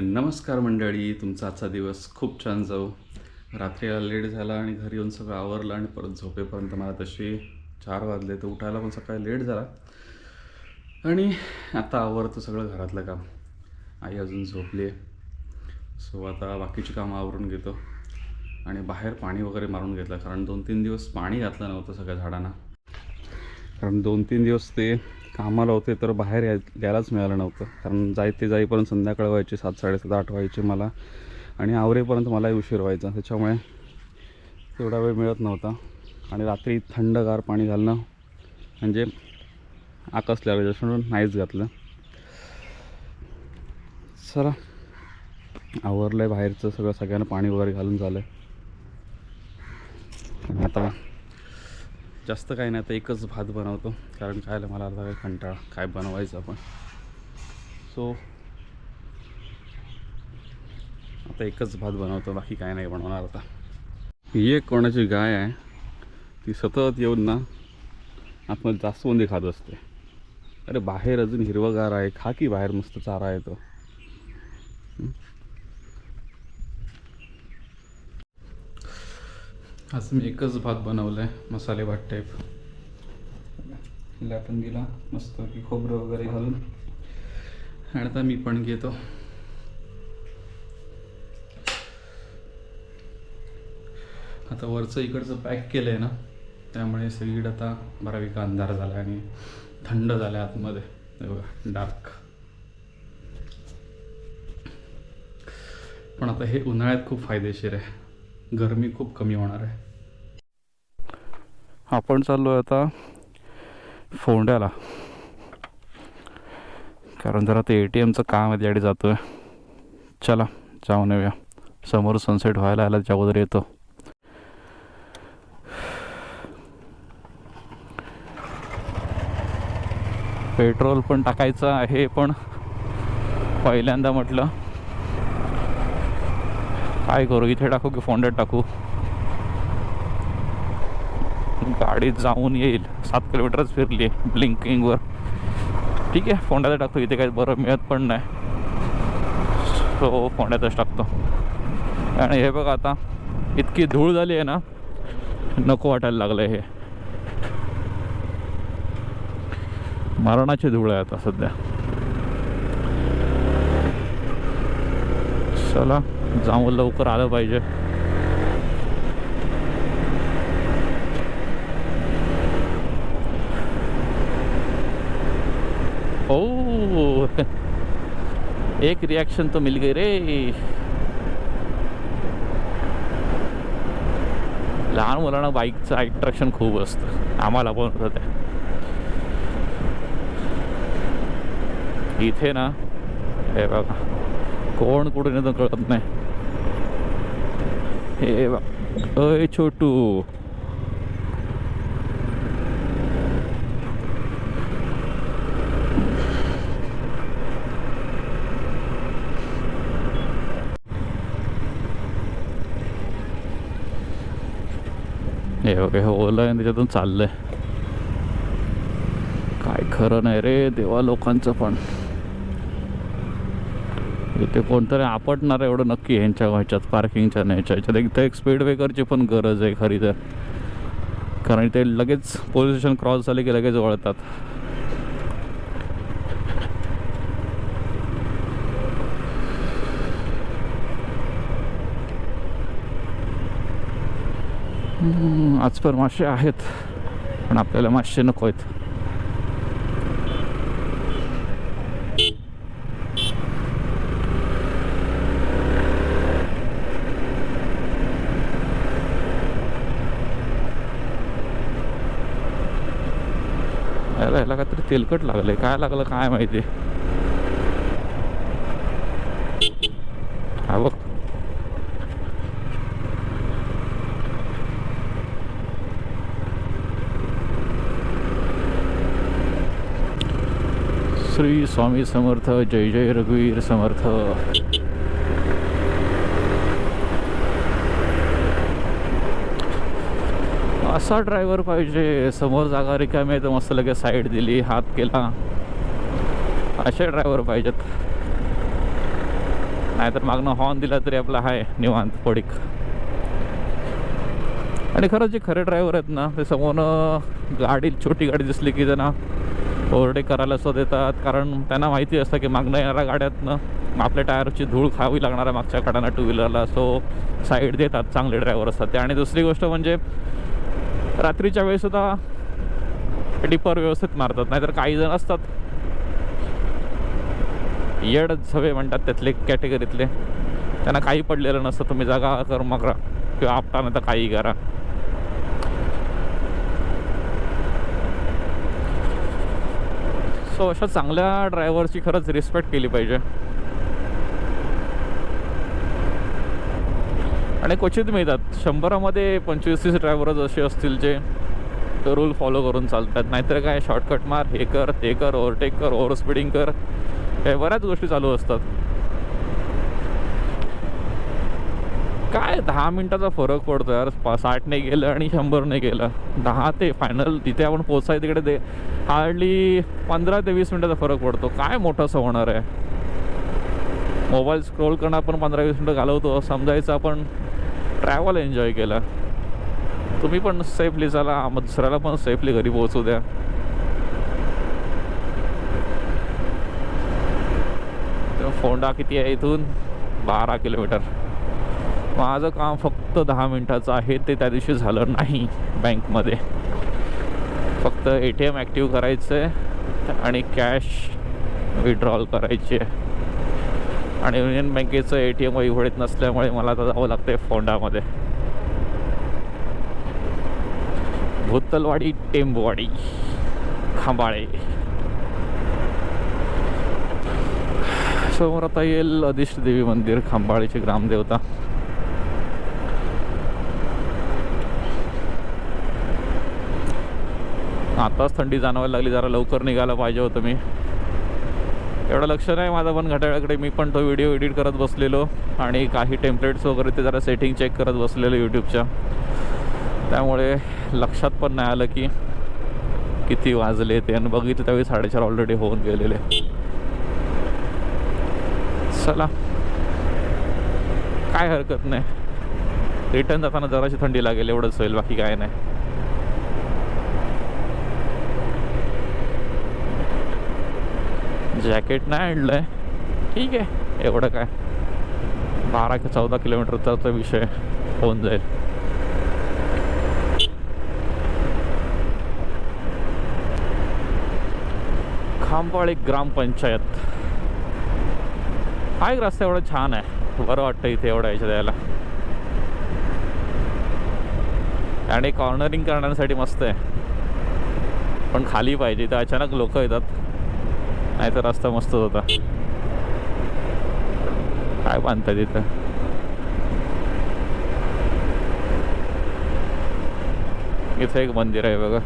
नमस्कार मंडळी तुमचा आजचा दिवस खूप छान जाऊ रात्रीला लेट झाला आणि घरी येऊन सगळं आवरलं आणि परत झोपेपर्यंत मला तशी चार वाजले तर उठायला पण सकाळी लेट झाला. आणि आता आवरतं सगळं घरातलं काम. आई अजून झोपली आहे. सो आता बाकीची कामं आवरून घेतो. आणि बाहेर पाणी वगैरे मारून घेतलं कारण दोन तीन दिवस पाणी घातलं नव्हतं सगळ्या झाडांना. कारण दोन तीन दिवस ते कामाला होते तर बाहेर याय यायलाच मिळालं नव्हतं. कारण जाय ते जाईपर्यंत संध्याकाळ व्हायची सात साडेसात आठ व्हायचे मला. आणि आवरेपर्यंत मलाही उशीर व्हायचा. त्याच्यामुळे तेवढा वेळ मिळत नव्हता. आणि रात्री थंडगार पाणी घालणं म्हणजे आकसल्यावर त्याच्यामुळे नाहीच घातलं. चला. आवरलं आहे बाहेरचं सगळं सगळ्यांना पाणी वगैरे घालून झालं आहे आता जास्त काही नाही आता एकच भात बनवतो. कारण खायला मला आता काही कंटाळा. काय बनवायचं आपण? सो आता एकच भात बनवतो बाकी काय नाही बनवणार आता. ही एक कोणाची गाय आहे ती सतत येऊन ना आपण जास्वंदी खात असते अरे बाहेर अजून हिरवगार आहे खा की बाहेर मस्त चारा येतो. आज मी एकच भात बनवलं आहे मसाले भात टाईप हिला पण गेला मस्त की खोबरं वगैरे घालून. आणि आता मी पण घेतो. आता वरचं इकडचं पॅक केलं आहे ना त्यामुळे सगळीकडे आता बरापैकी अंधार झाला आणि थंड झालं आहे आतमध्ये बघा डार्क पण आता हे उन्हाळ्यात खूप फायदेशीर आहे. गरमी खूप कमी होणार आहे. आपण चाललो आहे आता फोंड्याला. कारण जरा ते ए टी एमचं काम आहे त्यासाठी जातो आहे चला जाऊन येऊया. समोर सनसेट व्हायला आला त्याच्या अगोदर येतो. पेट्रोल पण टाकायचं आहे पण पहिल्यांदा म्हटलं काय करू इथे टाकू की फोंड्यात टाकू? गाडी जाऊन येईल. सात किलोमीटरच फिरली आहे ब्लिंकिंगवर ठीक आहे फोंड्यात टाकतो इथे काही बरं मिळत पण नाही. सो फोंड्यातच टाकतो. आणि हे बघा आता इतकी धूळ झाली आहे ना नको वाटायला लागलं हे. मरणाची धूळ आहे आता सध्या. चला. जाऊन लवकर आलं पाहिजे. ओ एक रिॲक्शन तो मिल गई रे. लहान मुलांना बाईकचं अट्रॅक्शन खूप असतं. आम्हाला पण होतं त्या इथे ना हे बघा. कोण कुठे नेतं कळत नाही. हे अय छोटू. हे बघा हे ओलं आहे त्याच्यातून चाललंय. काय खरं नाही रे देवा लोकांचं पण. इथे कोणतरी आपटणार आहे एवढं नक्की ह्यांच्या ह्याच्यात पार्किंगच्या ह्याच्या ह्याच्यात. एक तर एक स्पीड ब्रेकरची पण गरज आहे खरी तर. कारण ते लगेच पोलीस क्रॉस झाले की लगेच वळतात. आज पण मासे आहेत पण आपल्याला मासे नको आहेत. याला काहीतरी तेलकट लागलं आहे काय लागलं काय माहिती? हा बघ. श्री स्वामी समर्थ जय जय रघुवीर समर्थ. असा ड्रायव्हर पाहिजे. समोर जागा रिकामी आहे तर मस्त लगेच साईड दिली हात केला. असे ड्रायव्हर पाहिजेत. नाहीतर मागणं हॉर्न दिला तरी आपला आहे निवांत पडीक. आणि खरंच जे खरे ड्रायव्हर आहेत ना ते समोरनं गाडी छोटी गाडी दिसली की त्यांना ओरडे करायला सुद्धा देतात. कारण त्यांना माहिती असतं की मागणं येणाऱ्या गाड्यातनं आपल्या टायरची धूळ खावी लागणार आहे मागच्या गाड्यांना टू व्हीलरला सो साईड देतात चांगले ड्रायव्हर असतात ते. आणि दुसरी गोष्ट म्हणजे रात्रीच्या वेळेस सुद्धा डिपर व्यवस्थित मारतात नाहीतर काही जण असतात. येड झवे म्हणतात त्यातले कॅटेगरीतले. त्यांना काही पडलेलं नसतं तुम्ही जागा कर्म करा किंवा आपटा नाही तर काही करा. सो अशा चांगल्या ड्रायव्हरची खरंच रिस्पेक्ट केली पाहिजे. आणि क्वचित मिळतात. शंभरामध्ये पंचवीस तीस ड्रायव्हरच असे असतील जे रूल फॉलो करून चालतात. नाहीतर काय शॉर्टकट मार हे कर ते कर ओव्हरटेक कर ओव्हर स्पीडिंग कर. या बऱ्याच गोष्टी चालू असतात. काय दहा मिनिटाचा फरक पडतो यार. पा- साठने गेलं आणि शंभरने गेलं. दहा ते फायनल तिथे आपण पोचाय तिकडे ते हार्डली पंधरा ते वीस मिनिटाचा फरक पडतो. काय मोठासा होणार आहे? मोबाईल स्क्रोल करणं आपण पंधरा वीस मिनटं घालवतो. समजायचं आपण ट्रॅव्हल एन्जॉय केला. तुम्ही पण सेफली चला. मग दुसऱ्याला पण सेफली घरी पोहोचू द्या. फोंडा किती आहे इथून? बारा किलोमीटर. माझं काम फक्त दहा मिनटाचं आहे. ते त्या दिवशी झालं नाही बँकमध्ये. फक्त ए टी एम ॲक्टिव्ह करायचं आहे आणि कॅश विड्रॉल करायची आहे. आणि युनियन बँकेचं ए टी एम उघडत नसल्यामुळे मला आता जावं लागतं फोंडामध्ये. भूतलवाडी टेंबवाडी खांबाळे. समोर आता येईल अधिष्ट देवी मंदिर खांबाळेचे ग्रामदेवता. आताच थंडी जाणवायला लागली जरा लवकर निघायला पाहिजे होतं मी. एवढं लक्ष नाही माझं पण घटाळ्याकडे मी पण तो व्हिडिओ एडिट करत बसलेलो आणि काही टेम्पलेट्स वगैरे ते जरा सेटिंग चेक करत बसलेलो यूट्यूबच्या त्यामुळे लक्षात पण नाही आलं की किती वाजले ते. आणि बघितलं त्यावेळी साडेचार ऑलरेडी होऊन गेलेले. चला. काय हरकत नाही. रिटर्न जाताना जराशी थंडी लागेल एवढंच होईल बाकी काय नाही. जॅकेट नाही आणलंय. ठीक आहे एवढं काय. बारा ते चौदा किलोमीटरचा विषय होऊन जाईल. खांबाळी ग्रामपंचायत. हा एक रस्ता एवढा छान आहे. बरं वाटतं इथे एवढं यायच्या द्यायला आणि कॉर्नरिंग करण्यासाठी मस्त आहे. पण खाली पाहिजे इथं अचानक लोक येतात. नाही तर रस्ता मस्तच होता. काय बांधताय तिथं? इथं एक मंदिर आहे बघा.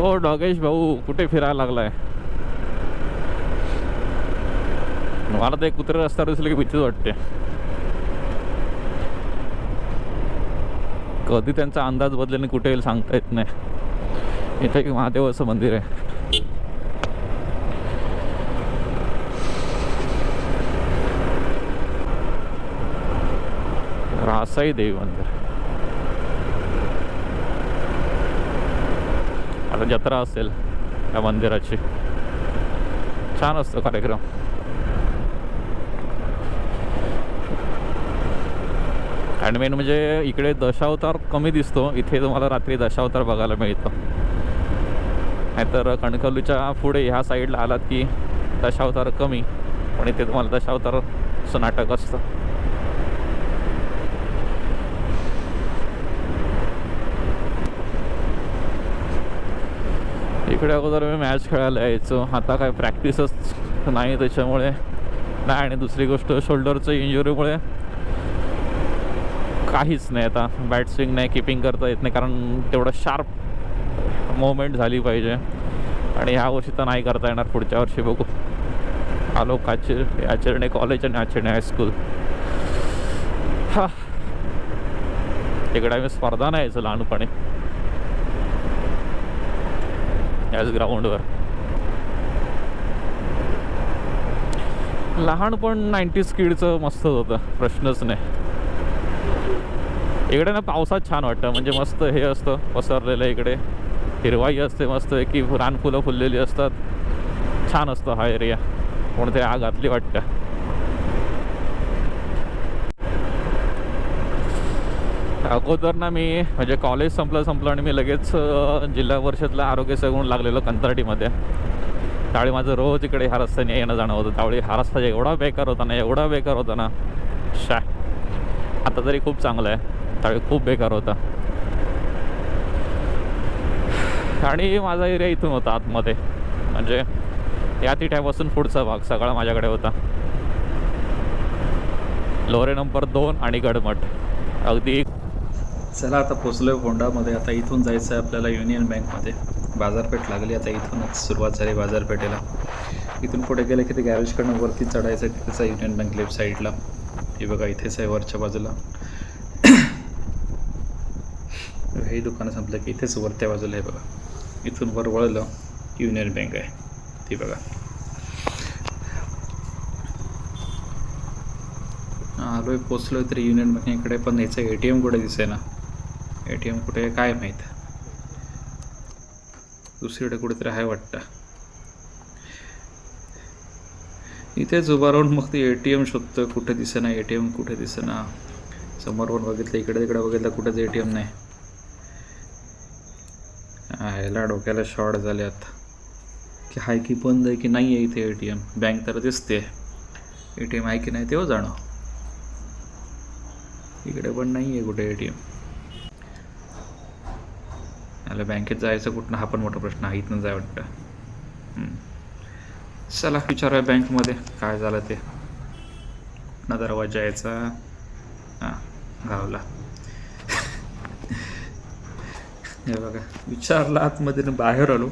ओ डॉगेश भाऊ कुठे फिरायला लागलाय? मला तर एक कुत्रे रस्त्यावर दिसलं की भीतीच वाटते. कधी त्यांचा अंदाज बदलेने कुठे येईल सांगता येत नाही. इथे एक महादेवाचं मंदिर आहे. रासाई देवी मंदिर. आता जत्रा असेल या मंदिराची. छान असतो कार्यक्रम. आणि मेन म्हणजे इकडे दशावतार कमी दिसतो. इथे तुम्हाला रात्री दशावतार बघायला मिळतो. नाहीतर कणकवलीच्या पुढे ह्या साईडला आलात की दशावतार कमी. पण इथे तुम्हाला दशावतारचं नाटक असतं. इकडे अगोदर मी मॅच खेळायला यायचो. आता काय प्रॅक्टिसच नाही त्याच्यामुळे. नाही आणि दुसरी गोष्ट शोल्डरचं इंजुरीमुळे काहीच नाही आता. बॅट स्विंग नाही किपिंग करता येत नाही कारण तेवढं शार्प मुवमेंट झाली पाहिजे. आणि ह्या वर्षी तर नाही करता येणार पुढच्या वर्षी बघू. आलो काचे आचरणे कॉलेज आणि आचरणे हायस्कूल हा. तिकडे आम्ही स्पर्धा नाही यायचं लहानपणी. याच ग्राउंडवर लहानपण नाईन्टी स्किडचं मस्तच होतं प्रश्नच नाही. इकडे ना पावसात छान वाटतं. म्हणजे मस्त हे असतं पसरलेलं इकडे. हिरवाई असते मस्त की रानफुलं फुललेली असतात. छान असतं हा एरिया कोणतरी आग घातली वाटतं. अगोदर ना मी म्हणजे कॉलेज संपलं संपलं आणि मी लगेच जिल्हा परिषदला आरोग्य सेवून लागलेलो कंत्राटीमध्ये. त्यावेळी माझं रोज इकडे ह्या रस्त्याने येणं जाणं होतं. त्यावेळी हा रस्ता एवढा बेकार होता ना एवढा बेकार होता ना. शा आता तरी खूप चांगलं आहे. त्यावेळी खूप बेकार होता. आणि माझा एरिया इथून होता आतमध्ये. म्हणजे या तिठ्यापासून पुढचा भाग सगळा माझ्याकडे होता. लोरे नंबर दोन आणि गडमठ. अगदी चला आता पोचलो आहे होंडामध्ये आता इथून जायचं आहे आपल्याला युनियन बँकमध्ये. बाजारपेठ लागली आता इथूनच सुरुवात झाली बाजारपेठेला. इथून पुढे गेलं की ते गॅरेजकडनं वरती चढायचं आहे तिथेच युनियन बँक लेफ्ट साईडला हे बघा इथेच आहे वरच्या बाजूला. हे दुकानं संपलं की इथेच वरत्या बाजूला आहे बघा. इथून वर वळलं युनियन बँक आहे. ती बघा. आलो आहे पोचलो तरी युनियन बँकेकडे पण याचं ए टी एम कुठे दिसे ना ए टी एम कुठे आहे काय माहीत? दुसरीकडे कुठेतरी आहे वाटतं. इथेच उभा राहून मग ते ए टी एम शोधतोय कुठे दिसेना ए टी एम कुठे दिसेना? समोर पण बघितलं इकडे तिकडे बघितलं कुठेच ए टी एम नाही. ह्याला डोक्याला शॉर्ट झाले आता. की हाय की बंद आहे की नाही आहे इथे ए टी एम? बँक तर दिसते. ए टी एम आहे की नाही तेव्हा हो जाणं. इकडे पण नाही आहे कुठे ए टी एम. याला बँकेत जायचं कुठनं हा पण मोठा प्रश्न आहे. इथनं जाय वाटतं. चला विचारूया बँकमध्ये काय झालं ते. कुठनं दरवाजा यायचा? हां गावला. हे बघा विचारला आतमध्ये बाहेर आलो.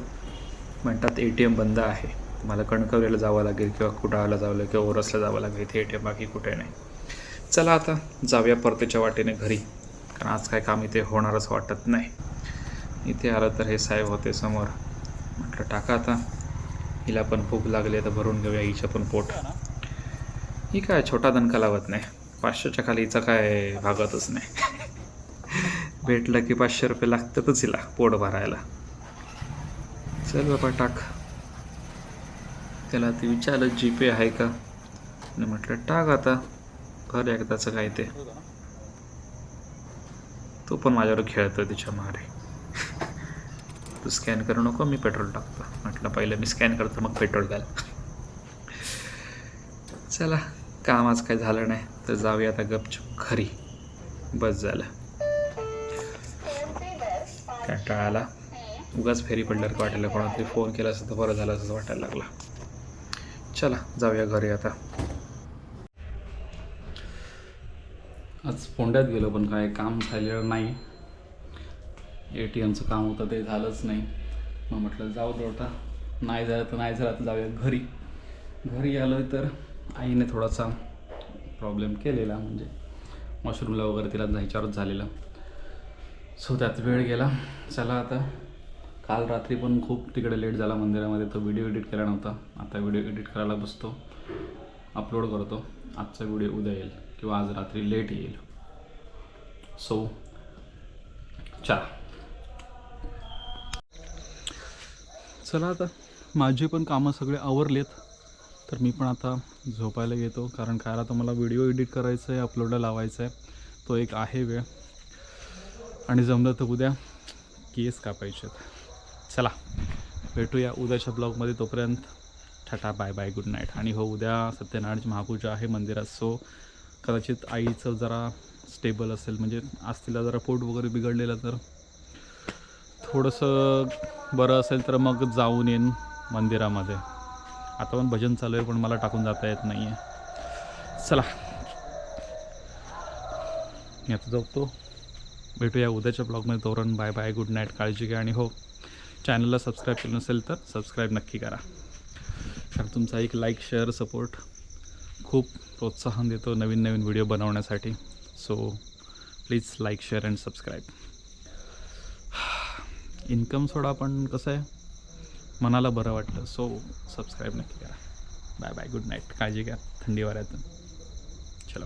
म्हणतात ए टी एम बंद आहे. मला कणकवलीला जावं लागेल किंवा कुडाळला जावं लागेल किंवा ओरसला जावं लागेल इथे ए टी एम बाकी कुठे नाही. चला आता जाऊया परतीच्या वाटेने घरी. कारण आज काय काम इथे होणारच वाटत नाही. इथे आलं तर हे साहेब होते समोर. म्हटलं टाका आता. हिला पण भूक लागली तर भरून घेऊया हिचं पण पोट. ही काय छोटा दणका लावत नाही. पाचशेच्या खाली हिचा काय भागतच नाही. भेटलं की पाचशे रुपये लागतातच हिला पोट भरायला. चल बाबा टाक. त्याला ते विचारलं जी पे आहे का? आणि म्हटलं टाक आता. घर एकदाचं काय ते. तो पण माझ्यावर खेळतो तिच्या मारे तू स्कॅन करू नको मी पेट्रोल टाकतो. म्हटलं पहिलं मी स्कॅन करतो मग पेट्रोल घाल. चला काम आज काय झालं नाही तर जाऊया आता गपचूप घरी. बस झालं. कंटाळा उगाच फेरी पडल्यावर वाटायला कोणातरी फोन केला असं तर बरं झालं असं वाटायला लागला. चला जाऊया घरी आता. आज फोंड्यात गेलो पण काय काम झालेलं नाही. ए टी एमचं काम होतं ते झालंच नाही. मग म्हटलं जाऊ दे नाही झालं तर नाही झालं तर जाऊया घरी. घरी आलो तर आईने थोडासा प्रॉब्लेम केलेला म्हणजे मशरूमला वगैरे तिला जायच्यावरच झालेला. सो त्यात वेळ गेला. चला आता. काल रात्री पण खूप तिकडे लेट झाला मंदिरामध्ये. तो व्हिडिओ एडिट केला नव्हता. आता व्हिडिओ एडिट करायला बसतो. अपलोड करतो. आजचा व्हिडिओ उद्या येईल किंवा आज रात्री लेट येईल. सो चला. चला आता. माझी पण कामं सगळे आवरलेत. तर मी पण आता झोपायला येतो. कारण काय आता मला व्हिडिओ एडिट करायचं आहे अपलोडला लावायचा आहे तो एक आहे वेळ. आणि जमलं तर उद्या केस कापायचे चला भेटूया उद्याच्या ब्लॉगमध्ये. तोपर्यंत tata bye bye good night. आणि हो उद्या सत्यनारायणची महापूजा आहे मंदिरात. सो कदाचित आईचं जरा स्टेबल असेल. म्हणजे आज तिला जरा पोट वगैरे बिघडलेलं तर थोडंसं बरं असेल तर मग जाऊन येईन मंदिरामध्ये. आता पण भजन चालू आहे पण मला टाकून जाता येत नाही आहे चला. मी आता झोपतो. भेटूया उद्याच्या ब्लॉगमध्ये. तोरण बाय बाय गुड नाईट काळजी घ्या आणि हो चॅनलला सबस्क्राईब केलं नसेल तर सबस्क्राईब नक्की करा. कारण तुमचा एक लाईक शेअर सपोर्ट खूप प्रोत्साहन देतो नवीन नवीन व्हिडिओ बनवण्यासाठी. So please like share and subscribe income सोडा पण कसं आहे? मनाला बरं वाटलं. सो सबस्क्राईब नक्की करा. बाय बाय गुड नाईट काळजी घ्या. थंडी वाऱ्यातून. चलो.